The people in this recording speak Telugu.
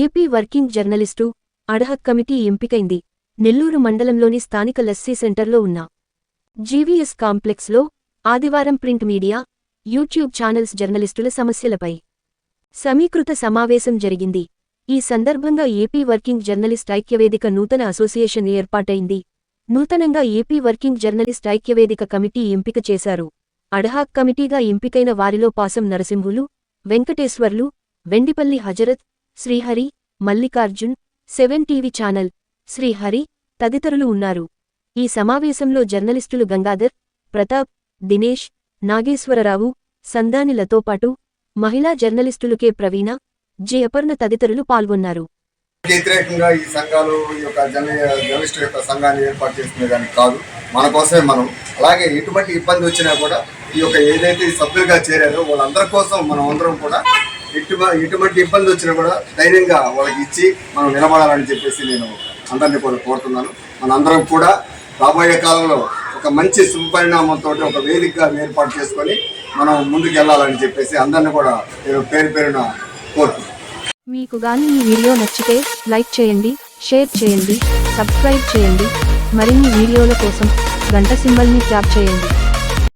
AP working journalist ad hoc committee ఎంపికైంది. Nellore మండలంలోని స్థానిక లస్సీ సెంటర్లో ఉన్న జీవీఎస్ కాంప్లెక్స్లో ఆదివారం ప్రింట్ మీడియా యూట్యూబ్ ఛానల్స్ జర్నలిస్టుల సమస్యలపై సమీకృత సమావేశం జరిగింది. ఈ సందర్భంగా ఏపీ వర్కింగ్ జర్నలిస్ట్ ఐక్యవేదిక నూతన అసోసియేషన్ ఏర్పాటైంది. నూతనంగా ఏపీ వర్కింగ్ జర్నలిస్ట్ ఐక్యవేదిక కమిటీ ఎంపిక చేశారు. అడహాక్ కమిటీగా ఎంపికైన వారిలో Pasam Narasimhulu Venkateswarlu Vendipalli Hazarat Srihari Mallikarjun seven TV channel Srihari తదితరులు ఉన్నారు. ఈ సమావేశంలో జర్నలిస్టులు గంగాధర్ ప్రతాప్ దినేష్ నాగేశ్వరరావు సందానిలతో పాటు మహిళా జర్నలిస్టులు కె ప్రవీణ జయపర్ణ తదితరులు పాల్గొన్నారు. వ్యతిరేకంగా ఈ సంఘాలు ఈ యొక్క జర్న జర్నలిస్టు యొక్క సంఘాన్ని ఏర్పాటు చేసుకునే దానికి కాదు మన కోసమే మనం. అలాగే ఎటువంటి ఇబ్బంది వచ్చినా కూడా ఈ యొక్క ఏదైతే సభ్యులుగా చేరారో వాళ్ళందరి కోసం మనం అందరం కూడా ఎటు ఎటువంటి ఇబ్బంది వచ్చినా కూడా ధైర్యంగా వాళ్ళకి ఇచ్చి మనం నిలబడాలని చెప్పేసి నేను అందరినీ కూడా కోరుతున్నాను. మనందరం కూడా రాబోయే కాలంలో ఒక మంచి శుభపరిణామంతో ఒక వేదికగా ఏర్పాటు చేసుకొని మనం ముందుకు వెళ్ళాలని చెప్పేసి అందరినీ కూడా నేను పేరు పేరున కోరుతున్నాను. మీకు గాని ఈ వీడియో నచ్చితే లైక్ చేయండి షేర్ చేయండి సబ్స్క్రైబ్ చేయండి. మరిన్ని వీడియోల కోసం గంట సింబల్ని ట్యాప్ చేయండి.